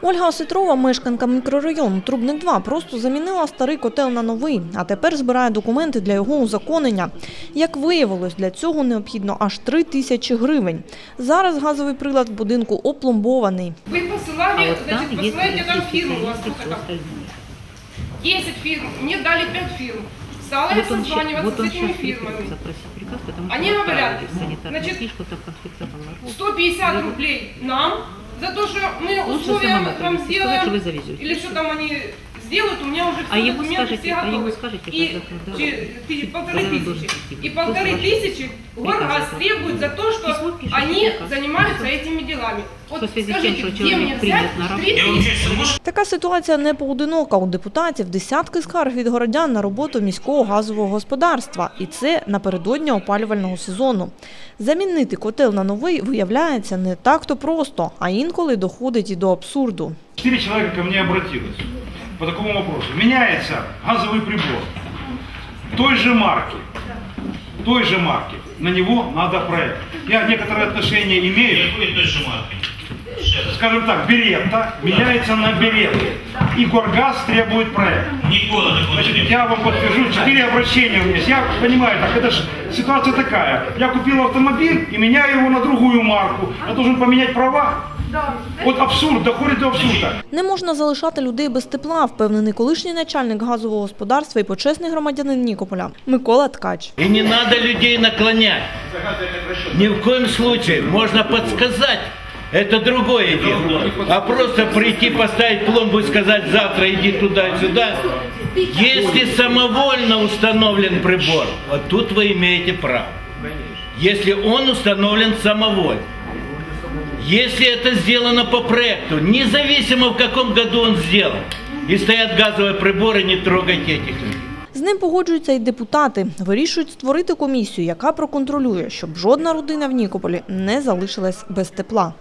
Ольга Осетрова, мешканка мікрорайону Трубник 2, просто замінила старий котел на новий, а тепер збирає документи для його узаконення. Як виявилось, для цього необхідно аж 3 тисячі гривень. Зараз газовий прилад в будинку опломбований. Вы посылали, А вот там значит, есть посылаете там списки фирму, у вас зависит сколько все там? остальное. 10 фирм, мне дали 5 фирм. Стала я Вот он, ща- созваниваться вот с он этими сейчас фирмами. запросить приказ, потому что Они вы говорят, отправили санитарную значит, книжку, там конфликта была. 150 рублей нам за то, что мы условия там сделаем, или что там они сделают, у меня уже А все ему документы скажете- все а ему готовы. скажете, И когда- когда- че- ты- полторы когда он должен тысячи. прийти? И полторы Кто тысячи Приказ Горгаз это. требует за то, что Письмо пишет, они приказ. занимаются этими делами. Вот Что в связи с тем, скажите, что где человек мне принят взять на работу? 3 тысячи? Така ситуація не поодинока. У депутатів десятки скарг від городян на роботу міського газового господарства. І це напередодні опалювального сезону. Замінити котел на новий виявляється не так-то просто, а інколи доходить і до абсурду. Четыре человека ко мне обратилось По такому вопросу. Меняется газовый прибор той же марки, той же марки. На него надо проект. Я некоторые отношения имею. Какой той же марки? Скажем так, Беретта меняется на Беретту. И Горгаз требует проект. Значит, я вам подтвержу, четыре обращения у меня есть. Я понимаю, так это же ситуация такая. Я купил автомобиль и меняю его на другую марку. Я должен поменять права. Вот абсурд, доходит до абсурда. Не можна залишати людей без тепла, впевнений колишній начальник газового господарства і почесний громадянин Нікополя Микола Ткач. И не надо людей наклонять. Ни в коем случае. Можно подсказать. Это другое дело. А просто прийти, поставить пломбу и сказать завтра иди туда и сюда. Если самовольно установлен прибор, вот тут вы имеете право. Если он установлен самовольно. Если это сделано по проекту, независимо в каком году он сделан, и стоят газовые приборы, не трогайте этих людей. З ним погоджуються й депутати. Вирішують створити комісію, яка проконтролює, щоб жодна родина в Нікополі не залишилась без тепла.